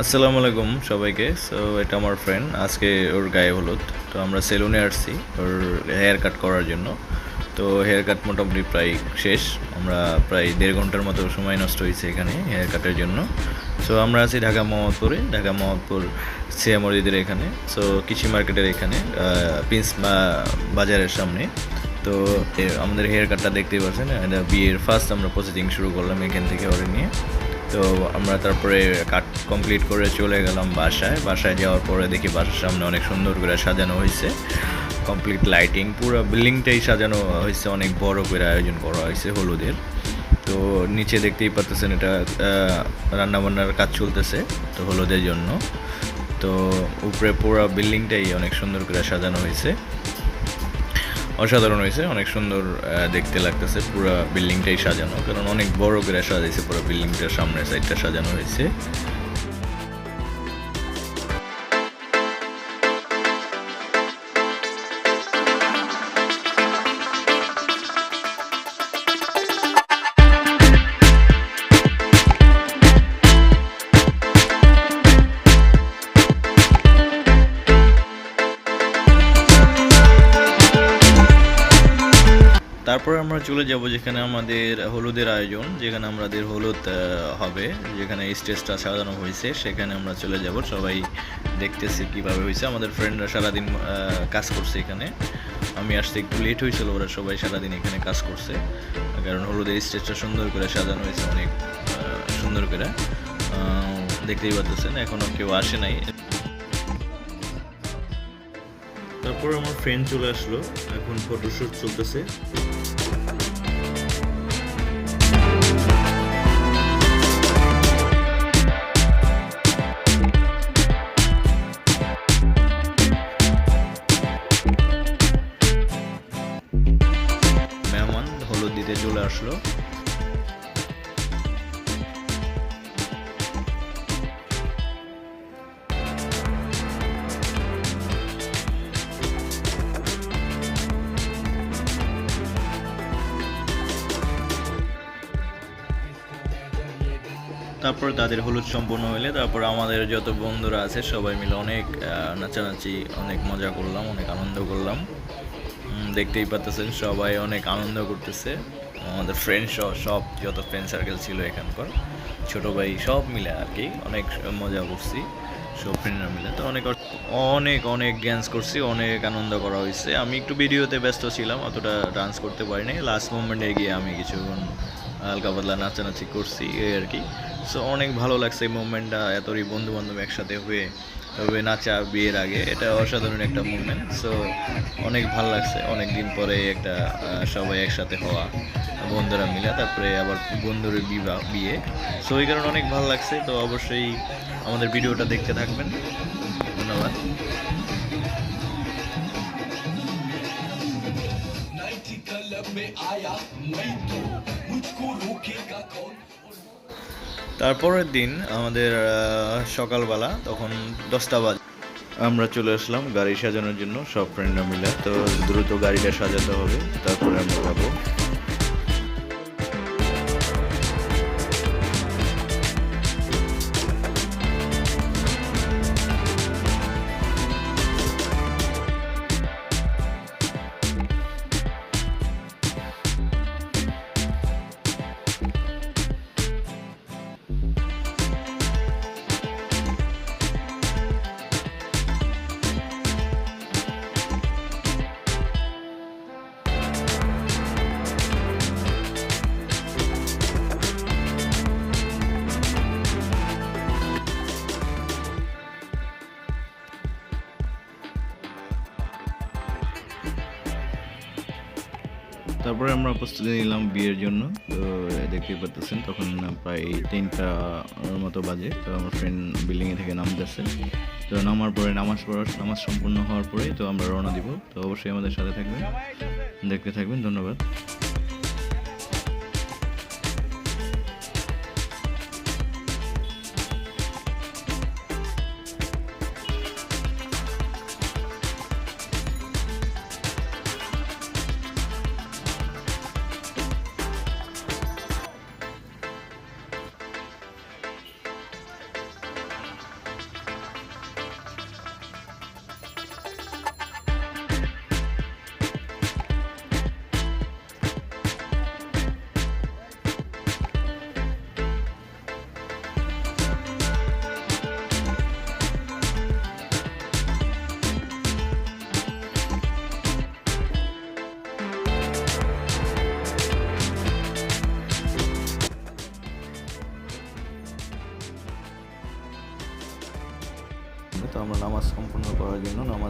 আসসালামু আলাইকুম সবাইকে। সো এটা আমার ফ্রেন্ড আজকে ওর গায়ে হলুদ। তো আমরা সেলুনে আসছি ওর হেয়ার কাট করার জন্য। তো হেয়ার কাট মোটামুটি প্রায় শেষ। আমরা প্রায় দেড় ঘণ্টার মতো সময় নষ্ট হয়েছে এখানে হেয়ার কাটের জন্য। সো আমরা আছি ঢাকা মোহাম্মদপুরে। ঢাকা মোহাম্মদপুর সিয়া মসজিদের এখানে। সো কৃষি মার্কেটের এখানে প্রিন্স বাজারের সামনে। তো আমাদের হেয়ার কাটটা দেখতেই পাচ্ছেন। এটা বিয়ের ফার্স্ট আমরা প্রসেসিং শুরু করলাম এখান থেকে ওরে নিয়ে। তো আমরা তারপরে কাট কমপ্লিট করে চলে গেলাম বাসায়। বাসায় যাওয়ার পরে দেখি বাসার সামনে অনেক সুন্দর করে সাজানো হয়েছে। কমপ্লিট লাইটিং পুরো বিল্ডিংটাই সাজানো হয়েছে, অনেক বড় করে আয়োজন করা হয়েছে হলুদের। তো নিচে দেখতেই পাচ্ছেন এটা রান্নাবান্নার কাজ চলতেছে, তো হলুদের জন্য। তো উপরে পুরো বিল্ডিংটাই অনেক সুন্দর করে সাজানো হয়েছে। অসাধারণ হয়েছে, অনেক সুন্দর দেখতে লাগতেছে, পুরো বিল্ডিংটাই সাজানো। কারণ অনেক বড় করে সাজাইছে, পুরো বিল্ডিংটার সামনের সাইডটা সাজানো হয়েছে। তারপর আমরা চলে যাব যেখানে আমাদের হলুদের আয়োজন, যেখানে আমাদের হলুদ হবে, যেখানে স্টেজটা সাজানো হয়েছে, সেখানে আমরা চলে যাব। সবাই দেখতেছি কীভাবে হয়েছে। আমাদের ফ্রেন্ডরা সারাদিন কাজ করছে এখানে। আমি আসতে একটু লেট হয়েছিল, ওরা সবাই সারাদিন এখানে কাজ করছে। কারণ হলুদের স্টেজটা সুন্দর করে সাজানো হয়েছে অনেক সুন্দর করে। দেখতেই পাচ্ছেন এখনও কেউ আসে নাই। তারপর আমার ফ্রেন্ড চলে আসলো, এখন ফটোশ্যুট চলতেছে। তারপর তাদের হলুদ সম্পন্ন হলে তারপর আমাদের যত বন্ধুরা আছে সবাই মিলে অনেক নাচানাচি, অনেক মজা করলাম, অনেক আনন্দ করলাম। দেখতেই পাচ্ছেন সবাই অনেক আনন্দ করতেছে। আমাদের ফ্রেন্ড সহ সব যত ফ্রেন্ড সার্কেল ছিল এখানকার, ছোট ভাই সব মিলে আর কি, অনেক মজা করছি, সব ফ্রেন্ডরা মিলে। তো অনেক অনেক অনেক ড্যান্স করছি, অনেক আনন্দ করা হয়েছে আমি একটু ভিডিওতে ব্যস্ত ছিলাম, অতটা ডান্স করতে পারিনি। লাস্ট মোমেন্টে গিয়ে আমি কিছুক্ষণ হালকা পাতলা নাচানাচি করছি, এই আর কি। সো অনেক ভালো লাগছে এই মুভমেন্টটা এতই বন্ধু বান্ধব একসাথে হয়ে তবে নাচা বিয়ের আগে এটা অসাধারণ একটা মুভমেন্ট সো অনেক ভালো লাগছে অনেক দিন পরে একটা আহ, সবাই একসাথে হওয়া বন্ধুরা মিলে তারপরে আবার বন্ধুর বিবাহ বিয়ে সো এই কারণে অনেক ভালো লাগছে তো অবশ্যই আমাদের ভিডিওটা দেখতে থাকবেন ধন্যবাদ नाइटी क्लब में आया मैं तो मुझको रोकेगा कौन তারপরের দিন আমাদের সকালবেলা তখন দশটা বাজে। আমরা চলে আসলাম গাড়ি সাজানোর জন্য, সব ফ্রেন্ডরা মিলে। তো দ্রুত গাড়িটা সাজাতে হবে, তারপরে আমরা যাব। তারপরে আমরা প্রস্তুতি নিলাম বিয়ের জন্য। তো দেখতেই পারতেছেন, তখন প্রায় তিনটা মতো বাজে। তো আমার ফ্রেন্ড বিল্ডিংয়ে থেকে নামতেছে। তো নামার পরে, নামাজ পড়ার, নামাজ সম্পূর্ণ হওয়ার পরেই তো আমরা রওনা দিব। তো অবশ্যই আমাদের সাথে থাকবেন, দেখতে থাকবেন, ধন্যবাদ।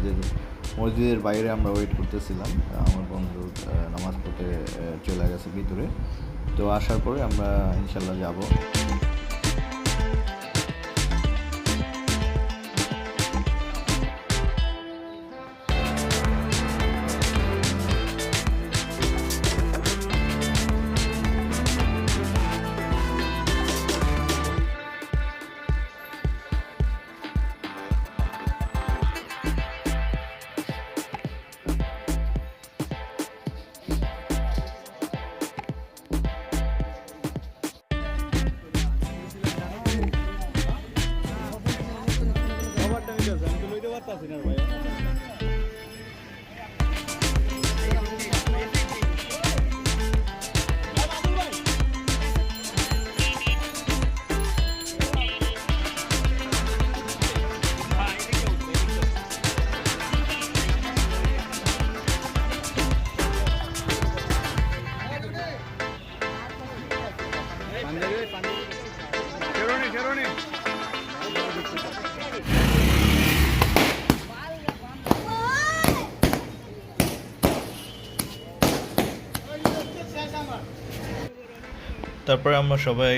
নামাজের মসজিদের বাইরে আমরা ওয়েট করতেছিলাম। আমার বন্ধু নামাজ পড়তে চলে গেছে ভিতরে। তো আসার পরে আমরা ইনশাল্লাহ যাব। 干什么呀？তারপরে আমরা সবাই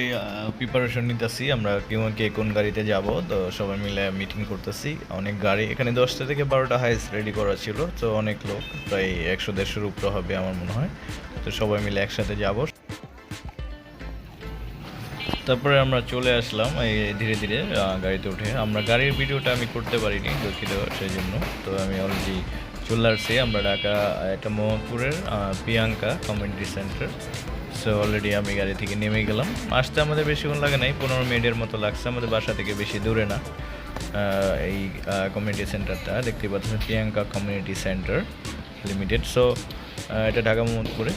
প্রিপারেশন নিতেছি। আমরা কেউ কে কোন গাড়িতে যাব, তো সবাই মিলে মিটিং করতেছি। অনেক গাড়ি, এখানে দশটা থেকে বারোটা হাইস রেডি করা ছিল, তো অনেক লোক, প্রায় একশো দেড়শোর উপরে হবে আমার মনে হয়। তো সবাই মিলে একসাথে যাব। তারপরে আমরা চলে আসলাম, এই ধীরে ধীরে গাড়িতে উঠে। আমরা গাড়ির ভিডিওটা আমি করতে পারিনি, দুঃখিত সেই জন্য তো আমি অলরেডি চলে আসছি। আমরা ঢাকা, একটা মোহাম্মদপুরের Priyanka community centre. So already আমি গাড়ি থেকে নেমে গেলাম। আসতে আমাদের বেশিক্ষণ লাগে নাই, পনেরো মিনিটের মতো লাগছে, আমাদের বাসা থেকে বেশি দূরে না। এই কমিউনিটি সেন্টারটা দেখতে পাচ্ছেন, Priyanka community centre limited so এটা ঢাকা মোহাম্মদপুরে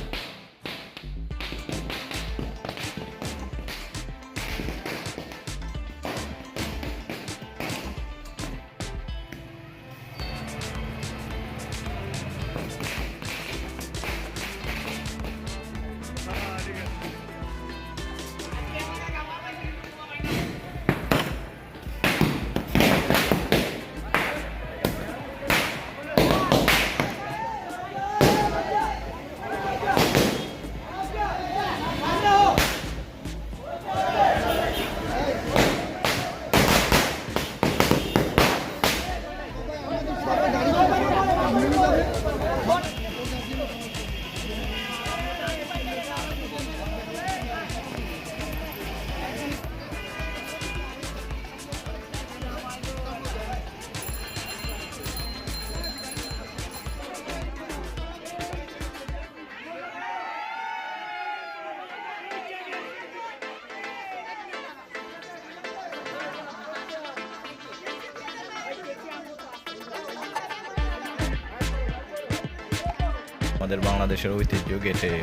আমাদের বাংলাদেশের ঐতিহ্য গেটে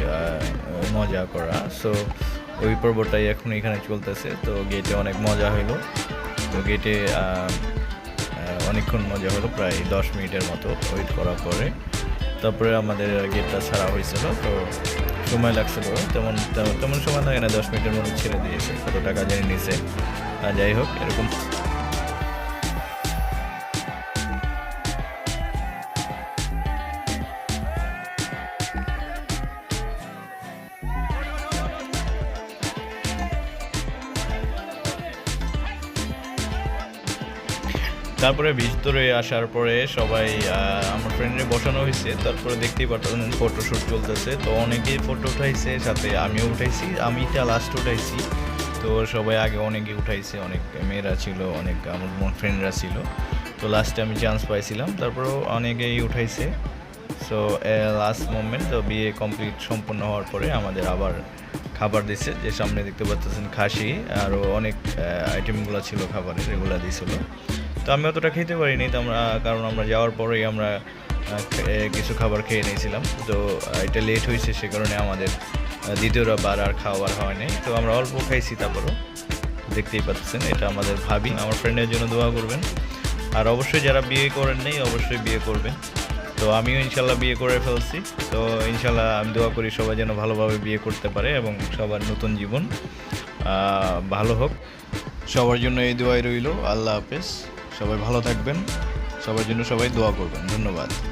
মজা করা। সো ওই পর্বটাই এখন এখানে চলতেছে। তো গেটে অনেক মজা হলো তো গেটে অনেকক্ষণ মজা হলো, প্রায় দশ মিনিটের মতো ওয়েট করার পরে। তারপরে আমাদের গেটটা ছাড়া হয়েছিল। তো সময় লাগছিল। তেমন, তেমন- সময় লাগে না দশ মিনিটের মধ্যে ছেড়ে দিয়েছে। কত টাকা জানি নিছে। যাই হোক, এরকম। তারপরে ভিতরে আসার পরে সবাই আমার ফ্রেন্ডে বসানো হয়েছে। তারপরে দেখতেই পাচ্ছেন ফটোশ্যুট চলতেছে। তো অনেকেই ফটো উঠাইছে, সাথে আমিও উঠাইছি। আমিটা লাস্ট উঠাইছি। তো সবাই আগে অনেকে উঠাইছে। অনেক মেয়েরা ছিল, অনেক আমার মন ফ্রেন্ডরা ছিল। তো লাস্টে আমি চান্স পাইছিলাম। তারপরেও অনেকেই উঠাইছে। সো লাস্ট মোমেন্ট তো বিয়ে কমপ্লিট সম্পূর্ণ হওয়ার পরে আমাদের আবার খাবার দিছে। যে সামনে দেখতে পাচ্ছেন খাসি। আরও অনেক আইটেমগুলো ছিল খাবারের, এগুলো দিছিল। তো আমি অতটা খেতে পারিনি, তো আমরা, কারণ আমরা যাওয়ার পরেই আমরা কিছু খাবার খেয়ে নিয়েছিলাম। তো এটা লেট হয়েছে, সে কারণে আমাদের দ্বিতীয়বার আর খাওয়ার হয়নি তো আমরা অল্প খাইছি তারপরও, দেখতেই পাচ্ছেন, এটা আমাদের ভাবি, আমার ফ্রেন্ডের জন্য দোয়া করবেন। আর অবশ্যই যারা বিয়ে করেন নেই, অবশ্যই বিয়ে করবেন। তো আমিও ইনশাল্লাহ বিয়ে করে ফেলছি। তো ইনশাল্লাহ আমি দোয়া করি সবাই যেন ভালোভাবে বিয়ে করতে পারে এবং সবার নতুন জীবন ভালো হোক। সবার জন্য এই দোয়াই রইল। আল্লাহ হাফেজ। সবাই ভালো থাকবেন। সবার জন্য সবাই দোয়া করবেন। ধন্যবাদ।